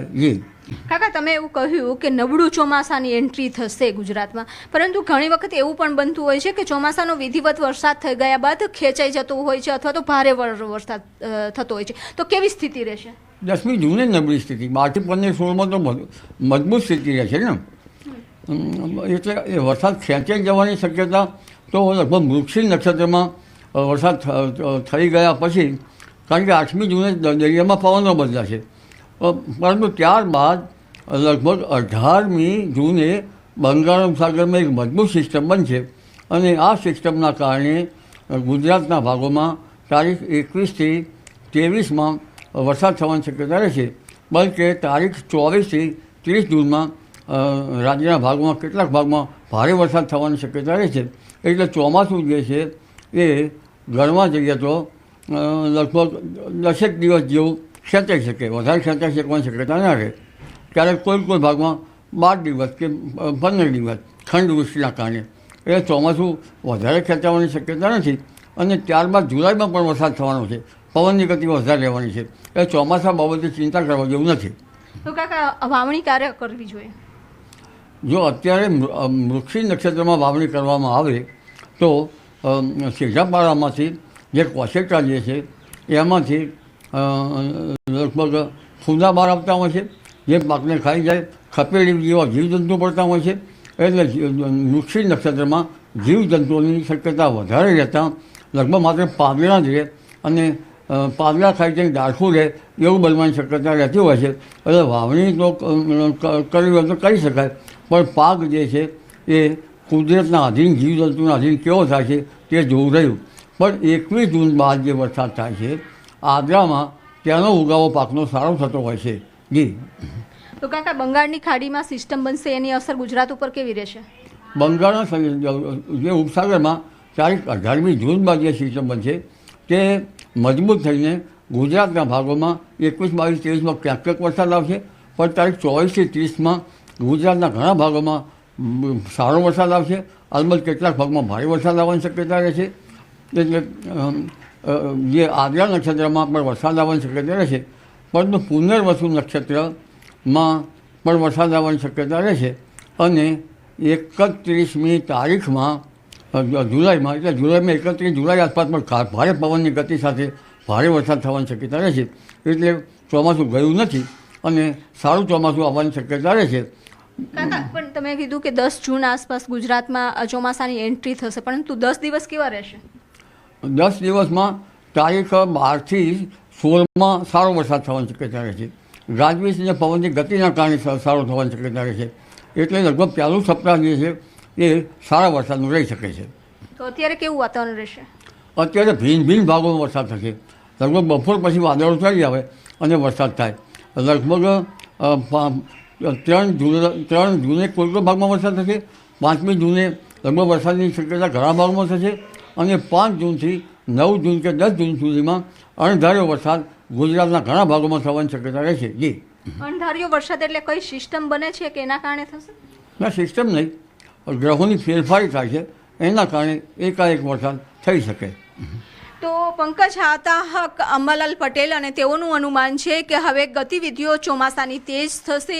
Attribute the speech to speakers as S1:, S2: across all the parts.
S1: જી.
S2: કાકા તમે એવું કહ્યું કે નબળું ચોમાસાની એન્ટ્રી થશે ગુજરાતમાં. પરંતુ ઘણી વખત એવું પણ બનતું હોય છે કે ચોમાસાનો વિધિવત વરસાદ થઈ ગયા બાદ ખેંચાઈ જતું હોય છે અથવા તો ભારે વર- વરસાદ થતો હોય છે. તો કેવી સ્થિતિ રહેશે?
S1: દસમી જૂને નબળી સ્થિતિ. બારથી પંદર સોળમાં તો મજ- મજબૂત સ્થિતિ રહે છે ને એટલે એ વરસાદ ખેંચાઈ જવાની શક્યતા તો લગભગ મૃક્ષી નક્ષત્રમાં વરસાદ થઈ ગયા પછી કારણ કે આઠમી જૂને દરિયામાં પવનો બદલાશે. પરંતુ ત્યારબાદ લગભગ અઢારમી જૂને બંગાળ ઉપસાગરમાં એક મજબૂત સિસ્ટમ બનશે અને આ સિસ્ટમના કારણે ગુજરાતના ભાગોમાં તારીખ એકવીસથી ત્રેવીસમાં વરસાદ થવાની શક્યતા રહેશે, બલકે તારીખ ચોવીસથી ત્રીસ જૂનમાં રાજ્યના ભાગોમાં કેટલાક ભાગમાં ભારે વરસાદ થવાની શક્યતા રહેશે. એટલે ચોમાસું જે છે એ ગણવા જઈએ તો લગભગ દસેક દિવસ જેવું ખેંચાઈ શકે વધારે ખેંચાઈ શકવાની શક્યતા ના રહે. ક્યારેક કોઈ કોઈ ભાગમાં બાર દિવસ કે પંદર દિવસ ખંડ વૃષ્ટિના કારણે. એ ચોમાસું વધારે ખેંચાવાની શક્યતા નથી અને ત્યારબાદ જુલાઈમાં પણ વરસાદ થવાનો છે. પવનની ગતિ વધારે રહેવાની છે. એ ચોમાસા બાબતે ચિંતા કરવા જેવું નથી.
S2: તો કાકા વાવણી ક્યારે કરવી જોઈએ?
S1: જો અત્યારે મૃક્ષિ નક્ષત્રમાં વાવણી કરવામાં આવે તો અમ, શેઢાપાડામાંથી જે કોશેટા જે છે એમાંથી લગભગ ફૂંદા બહાર આવતા હોય છે. જે પાકને ખાઈ જાય ખપેડી જેવા જીવજંતુ પડતા હોય છે. એટલે જી- નક્ષત્રમાં જીવજંતુઓની શક્યતા વધારે રહેતા લગભગ માત્ર પાંદડા જ રહે. અને અ, ખાઈ જઈને ડાળખું રહે એવું બનવાની શક્યતા રહેતી હોય છે. એટલે વાવણી તો કરવી હોય તો કરી શકાય. પણ પાક જે છે એ કુદરતના આધીન જીવજંતુના આધીન કેવો થાય છે તે જોવું રહ્યું. પણ એકવીસ જૂન બાદ જે વરસાદ થાય છે આગ્રામાં ત્યાંનો ઉગાવો પાકનો સારો થતો હોય છે. જી.
S2: તો કાકા બંગાળની ખાડીમાં સિસ્ટમ બનશે એની અસર ગુજરાત ઉપર કેવી રહેશે?
S1: બંગાળના જે ઉપસાગરમાં તારીખ અઢારમી જૂન બાદ જે સિસ્ટમ બનશે તે મજબૂત થઈને ગુજરાતના ભાગોમાં એકવીસ બાવીસ ત્રેવીસમાં ક્યાંક ક્યાંક વરસાદ આવશે પણ તારીખ ચોવીસથી ત્રીસમાં ગુજરાતના ઘણા ભાગોમાં સારો વરસાદ આવશે. અલબત્ત કેટલાક ભાગમાં ભારે વરસાદ આવવાની શક્યતા રહેશે. એટલે જે આગ્રા નક્ષત્રમાં પણ વરસાદ આવવાની શક્યતા રહેશે, પરંતુ પુનર્વસુ નક્ષત્રમાં પણ વરસાદ આવવાની શક્યતા રહેશે અને એકત્રીસમી તારીખમાં જુલાઈમાં, એટલે જુલાઈમાં એકત્રીસ જુલાઈ આસપાસ પણ ભારે પવનની ગતિ સાથે ભારે વરસાદ થવાની શક્યતા રહેશે. એટલે ચોમાસું ગયું નથી અને સારું ચોમાસું આવવાની શક્યતા રહેશે.
S2: કાકા, પણ તમે કીધું કે દસ જૂન આસપાસ ગુજરાતમાં ચોમાસાની એન્ટ્રી થશે, પરંતુ દસ દિવસ કેવા રહેશે?
S1: દસ દિવસમાં તારીખ બારથી સોળમાં સારો વરસાદ થવાની શક્યતા રહેશે. ગાજવીજ અને પવનની ગતિના કારણે સારો થવાની શક્યતા રહેશે. એટલે લગભગ પહેલું સપ્તાહ જે છે એ સારા વરસાદનું રહી શકે છે.
S2: તો અત્યારે કેવું વાતાવરણ રહેશે?
S1: અત્યારે ભીન ભીન ભાગોનો વરસાદ થશે. લગભગ બપોર પછી વાદળો ચડી આવે અને વરસાદ થાય. લગભગ ત્રણ જૂન ત્રણ જૂને કોઈ કોઈ ભાગમાં વરસાદ થશે. પાંચમી જૂને લગભગ વરસાદની શક્યતા ઘણા ભાગમાં થશે. અને પાંચ જૂનથી નવ જૂન કે દસ જૂન સુધીમાં અણધાર્યો વરસાદ ગુજરાતના ઘણા ભાગોમાં થવાની શક્યતા રહેશે. જી.
S2: અણધાર્યો વરસાદ એટલે કઈ સિસ્ટમ બને છે કે એના કારણે થશે?
S1: ના સિસ્ટમ નહીં. ગ્રહોની ફેરફારી થાય છે. એના કારણે એકાએક વરસાદ થઈ શકે.
S2: તો પંકજ હાતાહક અંબાલાલ પટેલ અને તેઓનું અનુમાન છે કે હવે ગતિવિધિઓ ચોમાસાની તેજ થશે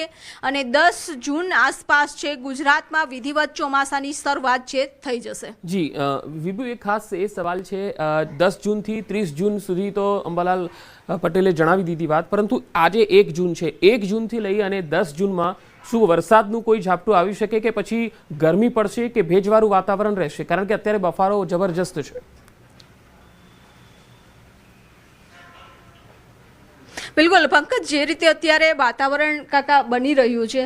S2: અને દસ જૂન આસપાસ છે ગુજરાતમાં વિધિવત ચોમાસાની શરૂઆત છે, થઈ જશે.
S3: જી વિભુ, એક ખાસ એ સવાલ છે દસ જૂનથી ત્રીસ જૂન સુધી તો અંબાલાલ પટેલે જણાવી દીધી વાત, પરંતુ આજે એક જૂન છે. એક જૂનથી લઈ અને દસ જૂનમાં શું વરસાદનું કોઈ ઝાપટું આવી શકે કે પછી ગરમી પડશે કે ભેજવાળું વાતાવરણ રહેશે? કારણ કે અત્યારે બફારો જબરજસ્ત છે.
S2: બિલકુલ, પંકજ, જે રીતે અત્યારે વાતાવરણ કાકા બની રહ્યું છે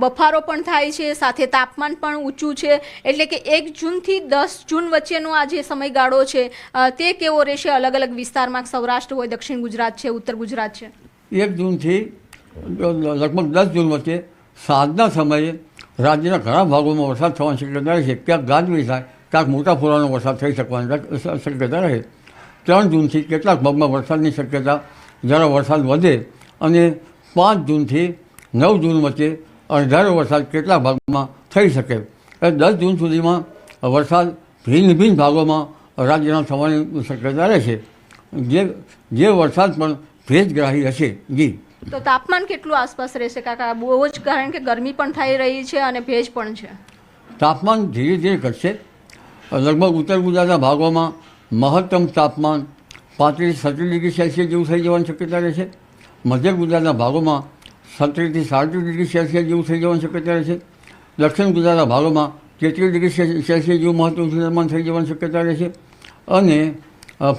S2: બફારો પણ થાય છે, સાથે તાપમાન પણ ઊંચું છે, એટલે કે એક જૂનથી દસ જૂન વચ્ચેનો આ જે સમયગાળો છે તે કેવો રહેશે? અલગ અલગ વિસ્તારમાં સૌરાષ્ટ્ર હોય, દક્ષિણ ગુજરાત છે, ઉત્તર ગુજરાત છે?
S1: એક જૂનથી લગભગ દસ જૂન વચ્ચે સાંજના સમયે રાજ્યના ઘણા ભાગોમાં વરસાદ થવાની શક્યતા રહે છે. ક્યાંક ગાજવી થાય, ક્યાંક મોટા ફોરાનો વરસાદ થઈ શકવાની શક્યતા રહે. ત્રણ જૂનથી કેટલાક ભાગમાં વરસાદની શક્યતા જરા વરસાદ વધે અને પાંચ જૂનથી નવ જૂન વચ્ચે અણધારો વરસાદ કેટલા ભાગમાં થઈ શકે એ દસ જૂન સુધીમાં વરસાદ ભિન્ન ભિન્ન ભાગોમાં રાજ્યના થવાની શક્યતા રહેશે જે જે વરસાદ પણ ભેજગ્રાહી હશે જી.
S2: તો તાપમાન કેટલું આસપાસ રહેશે? કાકા બહુ જ કારણ કે ગરમી પણ થઈ રહી છે અને ભેજ પણ છે.
S1: તાપમાન ધીરે ધીરે ઘટશે. લગભગ ઉત્તર ગુજરાતના ભાગોમાં મહત્તમ તાપમાન પાંત્રીસ, છત્રીસ ડિગ્રી સેલ્સિયસ જેવું થઈ જવાની શક્યતા રહેશે મધ્ય ગુજરાતના ભાગોમાં છત્રીસથી સાડત્રીસ ડિગ્રી સેલ્સિયસ જેવું થઈ જવાની શક્યતા રહેશે દક્ષિણ ગુજરાતના ભાગોમાં તેત્રીસ ડિગ્રી સેલ્સિયસ જેવું મહત્તમ તાપમાન થઈ જવાની શક્યતા રહેશે અને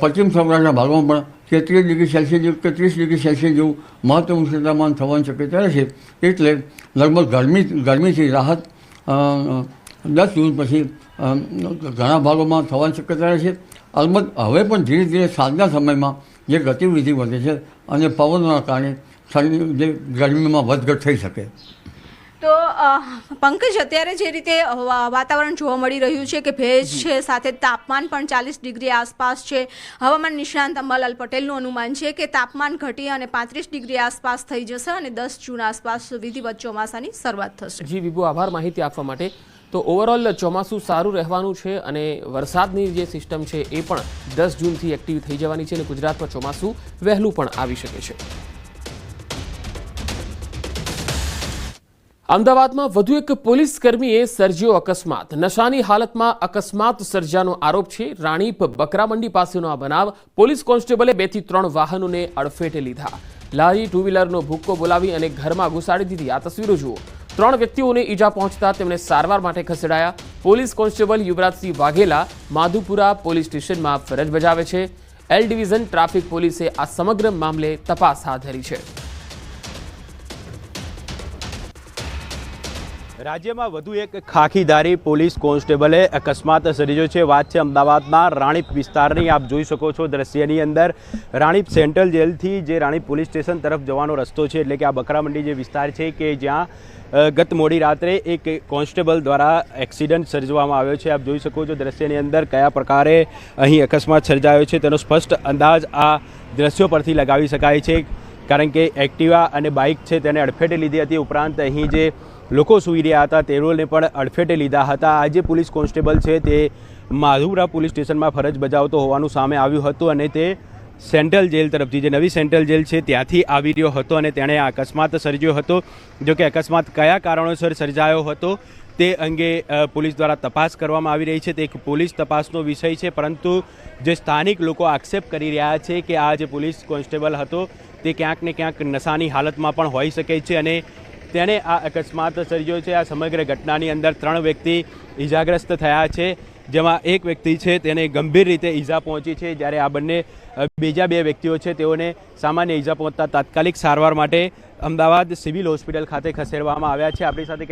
S1: પશ્ચિમ સૌરાષ્ટ્રના ભાગોમાં પણ તેત્રીસ ડિગ્રી સેલ્સિયસ જેવું કે ત્રીસ ડિગ્રી સેલ્સિયસ જેવું મહત્તમ તાપમાન થવાની શક્યતા રહેશે એટલે લગભગ ગરમી, ગરમીથી રાહત દસ જૂન પછી ઘણા ભાગોમાં થવાની શક્યતા રહેશે અલબત્ત હવે પણ ધીરે ધીરે સાંજના સમયમાં જે ગતિવિધિ વધે છે અને પવનના કારણે ઠંડી જે ગરમીમાં વધઘટ થઈ શકે.
S2: તો પંકજ અત્યારે જે રીતે વાતાવરણ જોવા મળી રહ્યું છે કે ભેજ છે સાથે તાપમાન પણ ચાલીસ ડિગ્રી આસપાસ છે. હવામાન નિષ્ણાંત અંબાલાલ પટેલનું અનુમાન છે કે તાપમાન ઘટી અને પાંત્રીસ ડિગ્રી આસપાસ થઈ જશે અને દસ જૂન આસપાસ વિધિવત ચોમાસાની શરૂઆત થશે.
S3: જી વિભુ આભાર માહિતી આપવા માટે તો ઓવરઓલ ચોમાસું સારું રહેવાનું છે અને વરસાદની જે સિસ્ટમ છે એ પણ દસ જૂનથી એક્ટિવ થઈ જવાની છે અને ગુજરાતમાં ચોમાસું વહેલું પણ આવી શકે છે. અમદાવાદમાં વધુ એક પોલીસ કર્મીએ સર્જ્યો અકસ્માત. નશાની હાલતમાં અકસ્માત સર્જાનો આરોપ છે. રાણીપ બકરામંડી પાસેનો આ બનાવ પોલીસ કોન્સ્ટેબલે બેથી ત્રણ વાહનોને અડફેટે લીધા. લારી ટુ વ્હીલરનો ભૂક્કો બોલાવી અને ઘરમાં ઘુસાડી દીધી. આ તસવીરો જુઓ. ત્રણ વ્યક્તિઓને ઈજા પહોંચતા તેમણે સારવાર માટે ખસેડાયા. Police constable Yuvrajsinh Vaghela Madhupura police સ્ટેશનમાં ફરજ બજાવે છે. એલ ડિવિઝન ટ્રાફિક પોલીસે આ સમગ્ર મામલે તપાસ હાથ ધરી છે.
S4: રાજ્યમાં વધુ એક ખાખીધારી પોલીસ કોન્સ્ટેબલે અકસ્માત સર્જ્યો છે. વાત છે અમદાવાદના રાણીપ વિસ્તારની. આપ જોઈ શકો છો દ્રશ્યની અંદર રાણીપ સેન્ટ્રલ જેલથી જે રાણીપ પોલીસ સ્ટેશન તરફ જવાનો રસ્તો છે. એટલે કે આ બકરામંડી જે વિસ્તાર છે કે જ્યાં ગત મોડી રાત્રે એક કોન્સ્ટેબલ દ્વારા એક્સિડન્ટ સર્જવામાં આવ્યો છે. આપ જોઈ શકો છો દ્રશ્યની અંદર કયા પ્રકારે અહીં અકસ્માત સર્જાયો છે તેનો સ્પષ્ટ અંદાજ આ દ્રશ્યો પરથી લગાવી શકાય છે. કારણ કે એક્ટિવા અને બાઇક છે તેને અડફેટે લીધી હતી. ઉપરાંત અહીં જે લોકો સૂઈ રહ્યા હતા તેઓને પણ અડફેટે લીધા હતા. આ જે પોલીસ કોન્સ્ટેબલ છે તે માધુપુરા પોલીસ સ્ટેશનમાં ફરજ બજાવતો હોવાનું સામે આવ્યું હતું અને તે સેન્ટ્રલ જેલ તરફથી, જે નવી સેન્ટ્રલ જેલ છે, ત્યાંથી આવી રહ્યો હતો અને તેણે આ અકસ્માત સર્જ્યો હતો. જો કે અકસ્માત કયા કારણોસર સર્જાયો હતો તે અંગે પોલીસ દ્વારા તપાસ કરવામાં આવી રહી છે. તે એક પોલીસ તપાસનો વિષય છે, પરંતુ જે સ્થાનિક લોકો આક્ષેપ કરી રહ્યા છે કે આ જે પોલીસ કોન્સ્ટેબલ હતો, તે ક્યાંક ને ક્યાંક નશાની હાલતમાં પણ હોઈ શકે છે અને તેણે આ અકસ્માત સર્જ્યો છે. આ સમગ્ર ઘટનાની અંદર ત્રણ વ્યક્તિ ઈજાગ્રસ્ત થયા છે. જેમાં એક વ્યક્તિ છે, તેને ગંભીર રીતે ઈજા પહોંચી છે. જ્યારે આ બંને બીજા બે વ્યક્તિઓ છે, તેઓને સામાન્ય ઈજા પહોંચતા તાત્કાલિક સારવાર માટે અમદાવાદ સિવિલ હોસ્પિટલ ખાતે ખસેડવામાં આવ્યા છે. આપણી સાથે